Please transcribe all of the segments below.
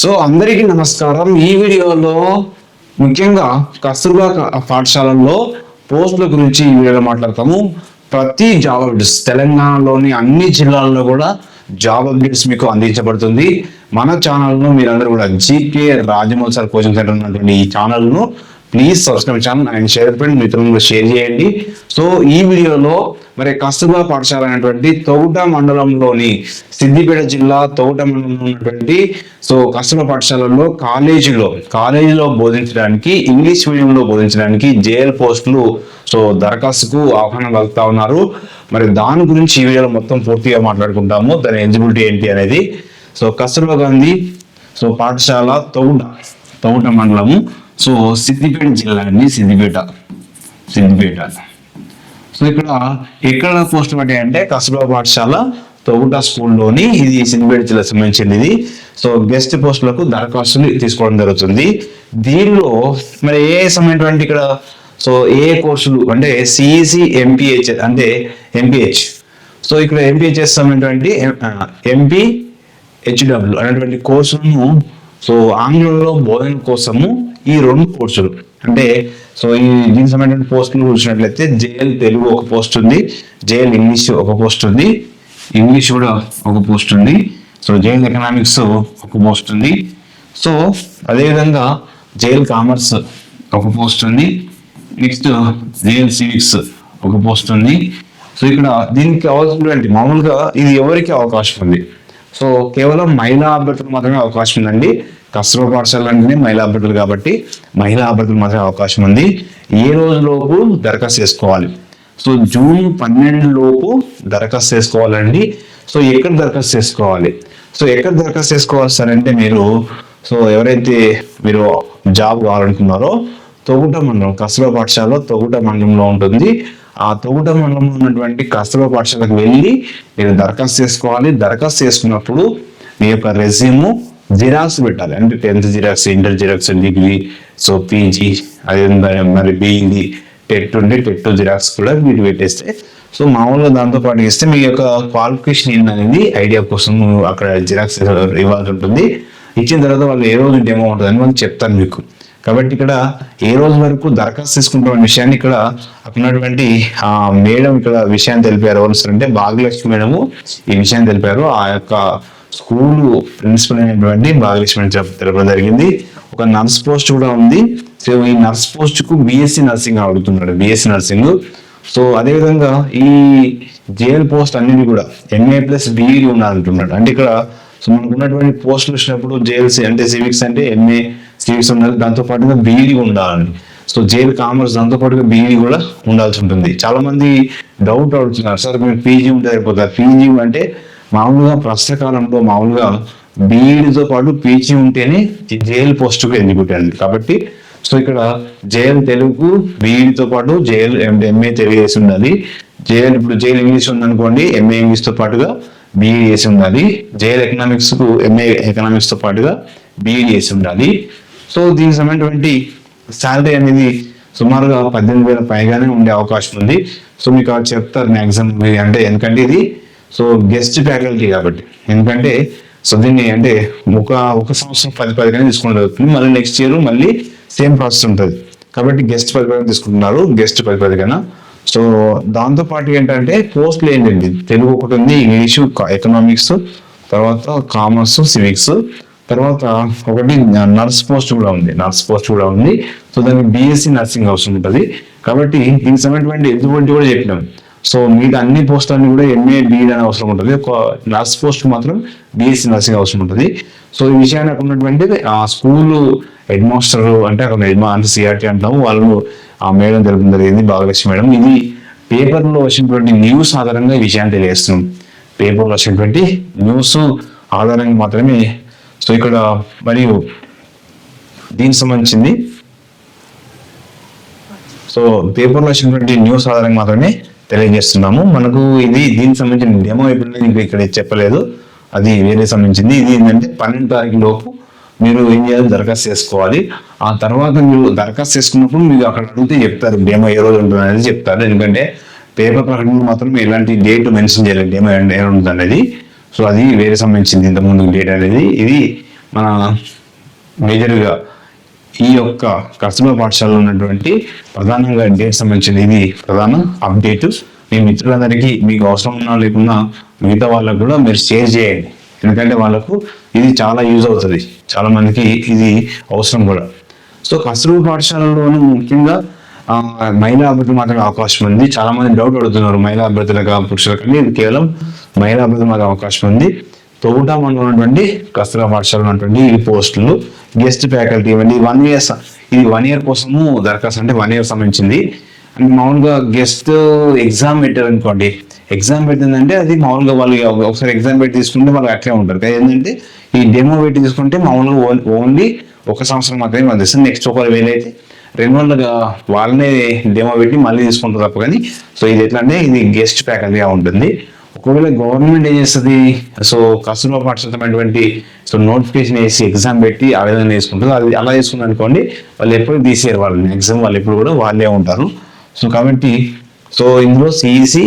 So అందరికీ నమస్కారం. ఈ వీడియోలో ముఖ్యంగా కస్తూర్బా పాఠశాలల్లో పోస్టుల గురించి ఈ వీడియోలో మాట్లాడతాము. ప్రతి జాబ్ అప్డేట్స్ తెలంగాణలోని అన్ని జిల్లాల్లో కూడా జాబ్ అప్డేట్స్ మీకు అందించబడుతుంది. మన ఛానల్ను మీరందరూ కూడా GK Rajamouli sir coaching centre ఉన్నటువంటి ఈ ఛానల్ను please subscribe channel and share friend మిత్రులను షేర్ చేయండి. సో ఈ వీడియోలో మరి కస్తూర్బా పాఠశాల అనేటువంటి తోగుట మండలంలోని సిద్దిపేట జిల్లా తోగుట మండలంలో ఉన్నటువంటి సో కస్తూర్బా పాఠశాలలో కాలేజీలో కాలేజీలో బోధించడానికి ఇంగ్లీష్ మీడియంలో బోధించడానికి జేఎల్ పోస్టులు సో దరఖాస్తుకు ఆహ్వానం కలుగుతా ఉన్నారు. మరి దాని గురించి ఈ వీడియోలో మొత్తం పూర్తిగా మాట్లాడుకుంటాము. దాని ఎలిజిబిలిటీ ఏంటి అనేది. సో కస్తూర్బా గాంధీ సో పాఠశాల తౌట తౌట మండలము సో సిద్దిపేట జిల్లా అండి సిద్దిపేట సిద్దిపేట. సో ఇక్కడ ఎక్కడ పోస్ట్ పడ్డాయంటే అంటే పాఠశాల తొగుట స్కూల్లోని ఇది సిద్దిపేట జిల్లా సంబంధించింది సో గెస్ట్ పోస్టులకు దరఖాస్తులు తీసుకోవడం జరుగుతుంది. దీనిలో మరి ఏ సమయటువంటి ఇక్కడ? సో ఏ కోర్సులు అంటే సిఈసి ఎంపీహెచ్ అంటే ఎంపీహెచ్ సో ఇక్కడ ఎంపీహెచ్ఎస్ అనేటువంటి ఎంపీ హెచ్డబ్ల్యూ అనేటువంటి కోర్సులను సో ఆంగ్లంలో బోధన కోసము ఈ రెండు కోర్సులు. అంటే సో ఈ దీనికి సంబంధించిన పోస్టులు చూసినట్లయితే జేఎల్ తెలుగు ఒక పోస్ట్ ఉంది జేఎల్ ఇంగ్లీష్ ఒక పోస్ట్ ఉంది ఇంగ్లీష్ కూడా ఒక పోస్ట్ ఉంది సో జేఎల్ ఎకనామిక్స్ ఒక పోస్ట్ ఉంది. సో అదేవిధంగా జేఎల్ కామర్స్ ఒక పోస్ట్ ఉంది నెక్స్ట్ జేఎల్ సివిక్స్ ఒక పోస్ట్ ఉంది. సో ఇక్కడ దీనికి అవసరం మామూలుగా ఇది ఎవరికి అవకాశం ఉంది? సో కేవలం మహిళా అభ్యర్థులు మాత్రమే అవకాశం ఉందండి. కస్తూర్బా పాఠశాల అంటేనే మహిళా అభ్యర్థులు కాబట్టి మహిళా అభ్యర్థులు మాత్రమే అవకాశం ఉంది. ఏ రోజులోపు దరఖాస్తు చేసుకోవాలి? సో జూన్ పన్నెండు లోపు దరఖాస్తు చేసుకోవాలండి. సో ఎక్కడ దరఖాస్తు చేసుకోవాలి? సో ఎక్కడ దరఖాస్తు చేసుకోవాలి సార్ అంటే మీరు సో ఎవరైతే మీరు జాబ్ కావాలనుకున్నారో తొగుట మండలం కస్తూర్బా పాఠశాలలో తొగుట మండలంలో ఉంటుంది. ఆ తోట మండలంలో ఉన్నటువంటి కస్తూర్బా పాఠశాలకు వెళ్ళి మీరు దరఖాస్తు చేసుకోవాలి. దరఖాస్తు చేసుకున్నప్పుడు మీ యొక్క రెజ్యూము జిరాక్స్ పెట్టాలి. అంటే tenth xerox inter xerox degree so PG అదే మరి బీఈడి టెట్ ఉండి టెట్ జిరాక్స్ కూడా మీరు పెట్టేస్తే సో మామూలుగా దాంతో పాటు ఇస్తే మీ యొక్క క్వాలిఫికేషన్ ఏంటనేది ఐడియా కోసం అక్కడ జిరాక్స్ ఇవ్వాల్సి ఉంటుంది. ఇచ్చిన తర్వాత వాళ్ళు ఏ రోజు డెమో ఉంటుందని మనం చెప్తాను మీకు. కాబట్టి ఇక్కడ ఏ రోజు వరకు దరఖాస్తు తీసుకుంటాం విషయాన్ని ఇక్కడ అక్కడ ఉన్నటువంటి మేడం ఇక్కడ విషయాన్ని తెలిపారు. ఎవరు అంటే భాగ్యలక్ష్మి మేడము ఈ విషయాన్ని తెలిపారు. ఆ యొక్క స్కూల్ ప్రిన్సిపల్ అయినటువంటి భాగ్యలక్ష్మి తెలపడం జరిగింది. ఒక నర్స్ పోస్ట్ కూడా ఉంది. సో ఈ నర్స్ పోస్ట్కు బిఎస్సి నర్సింగ్ అడుగుతున్నాడు బిఎస్సి నర్సింగ్. సో అదేవిధంగా ఈ జేఎల్ పోస్ట్ అన్నిటి కూడా ఎంఏ ప్లస్ బీఈడి ఉన్నారంటున్నాడు అంటే ఇక్కడ సో మనకు ఉన్నటువంటి పోస్టులు వచ్చినప్పుడు జేఎల్సీ అంటే సివిక్స్ అంటే ఎంఏ సివిక్స్ ఉండాలి దాంతో పాటుగా బీఈడి ఉండాలి సో జేల్ కామర్స్ దాంతో పాటుగా బీఈడి కూడా ఉండాల్సి ఉంటుంది. చాలా మంది డౌట్ అడుగుతున్నారు. సార్ మీరు పీజీ ఉంటే అయిపోతారు పీజీ అంటే మామూలుగా ప్రస్తుత కాలంలో మామూలుగా బీఈడితో పాటు పీజీ ఉంటేనే జైల్ జేఎల్ పోస్టుకు ఎన్నికూటండి కాబట్టి సో ఇక్కడ జేఎల్ తెలుగు బీఈడితో పాటు జేఎల్ ఎంఏ తెలుగు వేసి ఉండాలి. జేఎల్ ఇప్పుడు జేఎల్ ఇంగ్లీష్ ఉందనుకోండి ఎంఏ ఇంగ్లీష్తో పాటుగా బీఈడి వేసి ఉండాలి. జేఎల్ ఎకనామిక్స్కు ఎంఏ ఎకనామిక్స్తో పాటుగా బీఈడి వేసి ఉండాలి. సో దీనికి సంబంధించినటువంటి శాలరీ అనేది సుమారుగా పద్దెనిమిది వేల పైగానే ఉండే అవకాశం ఉంది. సో మీకు అక్కడ చెప్తారు మ్యాక్సిమం అంటే ఎందుకంటే ఇది సో గెస్ట్ ఫ్యాకల్టీ కాబట్టి. ఎందుకంటే సో దీన్ని అంటే ఒక ఒక సంవత్సరం పది పదిగానే తీసుకుంటే జరుగుతుంది మళ్ళీ నెక్స్ట్ ఇయర్ మళ్ళీ సేమ్ ప్రాసెస్ ఉంటుంది. కాబట్టి గెస్ట్ పది పదిగా తీసుకుంటున్నారు. గెస్ట్ పది పదిగానా సో దాంతో పాటు ఏంటంటే పోస్ట్లు ఏంటండి? తెలుగు ఒకటి ఉంది ఇంగ్లీషు ఎకనామిక్స్ తర్వాత కామర్స్ సివిక్స్ తర్వాత ఒకటి నర్స్ పోస్ట్ కూడా ఉంది నర్స్ పోస్ట్ కూడా ఉంది. సో దానికి బిఎస్సి నర్సింగ్ అవసరం ఉంటుంది. కాబట్టి దీనికి సంబంధించిన ఎలిజిబిలిటీ కూడా చెప్పినాం. సో మిగతా అన్ని పోస్టులన్నీ కూడా ఎంఏ బీఈడ్ అనే అవసరం ఉంటుంది. ఒక నర్స్ పోస్ట్ మాత్రం బిఎస్సి నర్సింగ్ అవసరం ఉంటుంది. సో ఈ విషయాన్ని అక్కడ ఉన్నటువంటి ఆ స్కూల్ హెడ్ మాస్టర్ అంటే అక్కడ హెడ్ అంటే సిఆర్టీ అంటాము. వాళ్ళు ఆ మేడం తెలుపడం జరిగింది భాగ్యలక్ష్మి మేడం. ఇది పేపర్లో వచ్చినటువంటి న్యూస్ ఆధారంగా ఈ విషయాన్ని తెలియజేస్తున్నాం. పేపర్లో వచ్చినటువంటి న్యూస్ ఆధారంగా మాత్రమే సో ఇక్కడ మరియు దీనికి సంబంధించింది. సో పేపర్లో వచ్చినటువంటి న్యూస్ ఆధారంగా మాత్రమే తెలియజేస్తున్నాము. మనకు ఇది దీనికి సంబంధించిన డెమో ఎప్పుడు ఇంకా ఇక్కడ చెప్పలేదు. అది వేరే సంబంధించింది. ఇది ఏంటంటే పన్నెండు తారీఖు లోపు మీరు ఏం చేయాలి? దరఖాస్తు చేసుకోవాలి. ఆ తర్వాత మీరు దరఖాస్తు చేసుకున్నప్పుడు మీరు అక్కడ అడిగితే చెప్తారు డెమో ఏ రోజు ఉంటుంది అనేది చెప్తారు. ఎందుకంటే పేపర్ ప్రకటన మాత్రం ఎలాంటి డేట్ మెన్షన్ చేయలేదు. డెమో ఏ ఉంటుంది అనేది. సో అది వేరే సంబంధించింది ఇంతకుముందు డేట్ అనేది. ఇది మన మేజర్గా ఈ యొక్క కస్తూర్బా పాఠశాలలో ఉన్నటువంటి ప్రధానంగా డేట్ సంబంధించిన ఇది ప్రధాన అప్డేట్ మీ మిత్రులందరికీ మీకు అవసరం ఉన్నా లేకున్నా మిగతా వాళ్ళకు కూడా మీరు షేర్ చేయండి. ఎందుకంటే వాళ్ళకు ఇది చాలా యూజ్ అవుతుంది. చాలా మందికి ఇది అవసరం కూడా. సో కస్తూర్బా పాఠశాలలోనూ ముఖ్యంగా మహిళా అభ్యర్థులు మాత్రమే అవకాశం ఉంది. చాలా మంది డౌట్ అడుగుతున్నారు. మహిళా అభ్యర్థులుగా పురుషులకు ఇది కేవలం మహిళా అభ్యర్థులు మాకు అవకాశం ఉంది. తోట మండలం ఉన్నటువంటి కస్తూరా పాఠశాల ఉన్నటువంటి ఈ పోస్టులు గెస్ట్ ఫ్యాకల్టీ ఇవ్వండి. వన్ ఇయర్ ఇది వన్ ఇయర్ కోసము దరఖాస్తు అంటే వన్ ఇయర్ సంబంధించింది. అంటే మామూలుగా గెస్ట్ ఎగ్జామ్ పెట్టారు అనుకోండి. ఎగ్జామ్ పెట్టిందంటే అది మామూలుగా వాళ్ళు ఒకసారి ఎగ్జామ్ పెట్టి తీసుకుంటే వాళ్ళు అట్లే ఉంటారు కానీ ఏంటంటే ఈ డెమో పెట్టి తీసుకుంటే మామూలుగా ఓన్లీ ఒక సంవత్సరం మాత్రమే అందిస్తుంది నెక్స్ట్ ఒక వేలు రెండు వాళ్ళనే డెమో పెట్టి మళ్ళీ తీసుకుంటారు తప్ప కానీ సో ఇది ఎట్లా అంటే ఇది గెస్ట్ ఫ్యాకల్టీగా ఉంటుంది. ఒకవేళ గవర్నమెంట్ ఏం చేస్తుంది? సో కస్తూర్బా పాఠశాలమైనటువంటి సో నోటిఫికేషన్ వేసి ఎగ్జామ్ పెట్టి ఆ విధంగా వేసుకుంటుంది అది అలా చేసుకుంది అనుకోండి వాళ్ళు ఎప్పుడు తీసేయరు వాళ్ళని ఎగ్జామ్ వాళ్ళు ఎప్పుడు కూడా వాళ్ళే ఉంటారు. సో కాబట్టి సో ఇందులో CEC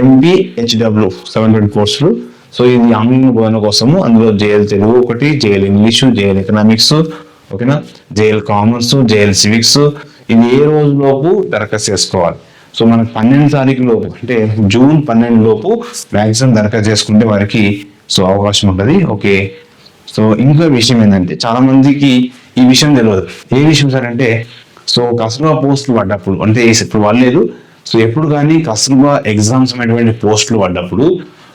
MB HW seven twenty కోర్సులు సో ఇది ఆన్లైన్ బోధన కోసము. అందులో జేఎల్ తెలుగు ఒకటి జేఎల్ ఇంగ్లీషు జేఎల్ ఎకనామిక్స్ ఓకేనా? జేఎల్ కామర్స్ జేఎల్ సివిక్స్ ఇది ఏ రోజులోపు దరఖాస్తు చేసుకోవాలి? సో మనకు పన్నెండు తారీఖు లోపు అంటే జూన్ పన్నెండు లోపు వ్యాక్సిన్ దరఖాస్తు చేసుకుంటే వారికి సో అవకాశం ఉంటుంది. ఓకే. సో ఇంకో విషయం ఏంటంటే చాలా మందికి ఈ విషయం తెలియదు ఏ విషయం సార్ అంటే సో కస్తూర్బా పోస్టులు పడ్డప్పుడు అంటే ఇప్పుడు వాళ్ళలేదు సో ఎప్పుడు కానీ కస్తూర్బా ఎగ్జామ్స్ అనేటువంటి పోస్టులు పడ్డప్పుడు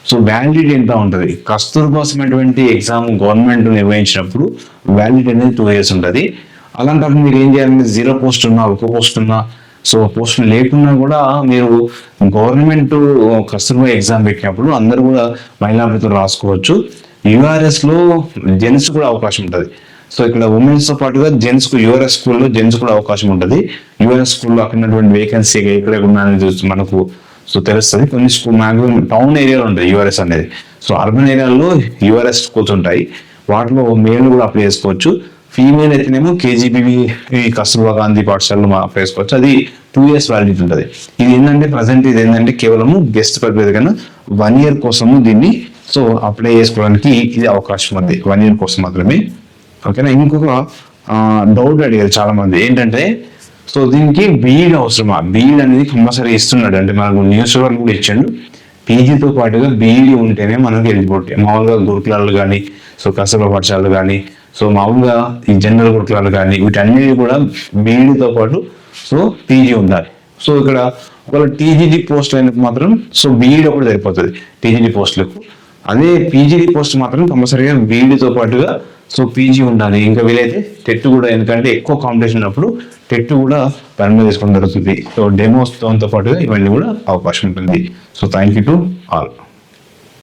సో వ్యాలిడిటీ ఎంత ఉంటుంది? కస్తూర్బా అనేటువంటి ఎగ్జామ్ గవర్నమెంట్ నిర్వహించినప్పుడు వ్యాలిడిటీ అనేది టూ ఇయర్స్ ఉంటుంది. అలాంటప్పుడు మీరు ఏం చేయాలంటే జీరో పోస్ట్ ఉన్నా ఒక పోస్ట్ ఉన్నా సో పోస్టులు లేకున్నా కూడా మీరు గవర్నమెంట్ కస్తూర్బా ఎగ్జామ్ పెట్టినప్పుడు అందరూ కూడా మహిళా అభ్యర్థులు రాసుకోవచ్చు. యూఆర్ఎస్లో జెంట్స్ కూడా అవకాశం ఉంటుంది. సో ఇక్కడ ఉమెన్స్తో పాటుగా జెంట్స్కు యుఆర్ఎస్ యూఆర్ఎస్ స్కూల్లో జెంట్స్ కూడా అవకాశం ఉంటుంది. యూఆర్ఎస్ స్కూల్లో అక్కడ ఉన్నటువంటి వేకెన్సీ ఎక్కడ ఉన్నాయని మనకు సో తెలుస్తుంది. కొన్ని స్కూల్ మాక్సిమం టౌన్ ఏరియాలో ఉంటాయి యూఆర్ఎస్ అనేది. సో అర్బన్ ఏరియాలో యూఆర్ఎస్ స్కూల్స్ ఉంటాయి. వాటిలో మేల్ కూడా అప్లై చేసుకోవచ్చు. ఫీమేల్ అయితేనేమో కేజీబీవి కస్తూర్బా గాంధీ పాఠశాలలో మా వేసుకోవచ్చు చేసుకోవచ్చు అది టూ ఇయర్స్ వ్యాలిడిటీ ఉంటుంది. ఇది ఏంటంటే ప్రజెంట్ ఇది ఏంటంటే కేవలము గెస్ట్ పర్పేది కన్నా వన్ ఇయర్ కోసము దీన్ని సో అప్లై చేసుకోవడానికి ఇది అవకాశం ఉంది. వన్ ఇయర్ కోసం మాత్రమే. ఓకేనా? ఇంకొక డౌట్ అడిగారు చాలా మంది ఏంటంటే సో దీనికి బీఈడ్ అవసరమా? బీఈడ్ అనేది కంపల్సరీ ఇస్తున్నాడు. అంటే మనకు న్యూస్ పేపర్ కూడా ఇచ్చాడు. పీజీతో పాటుగా బీఈడి ఉంటేనే మనకు ఎలిజిబిలిటీ మామూలుగా గురుకులాలు కానీ సో కస్తూర్బా పాఠశాలలు కానీ సో మామూలుగా ఈ జనరల్ గుర్తులు కానీ వీటన్నిటి కూడా బీఈడితో పాటు సో పీజీ ఉండాలి. సో ఇక్కడ ఒకవేళ టీజీడీ పోస్ట్ అయినప్పుడు మాత్రం సో బీఈడి ఒకటి సరిపోతుంది టీజీడీ పోస్టులకు. అదే పీజీడీ పోస్ట్ మాత్రం కంపల్సరీగా బీఈడితో పాటుగా సో పీజీ ఉండాలి. ఇంకా వీలైతే టెట్ కూడా ఎందుకంటే ఎక్కువ కాంపిటీషన్ ఉన్నప్పుడు టెట్ కూడా పని మీద తీసుకోవడం జరుగుతుంది. సో డెమోస్ దాంతో పాటుగా ఇవన్నీ కూడా అవకాశం ఉంటుంది. So thank you to all.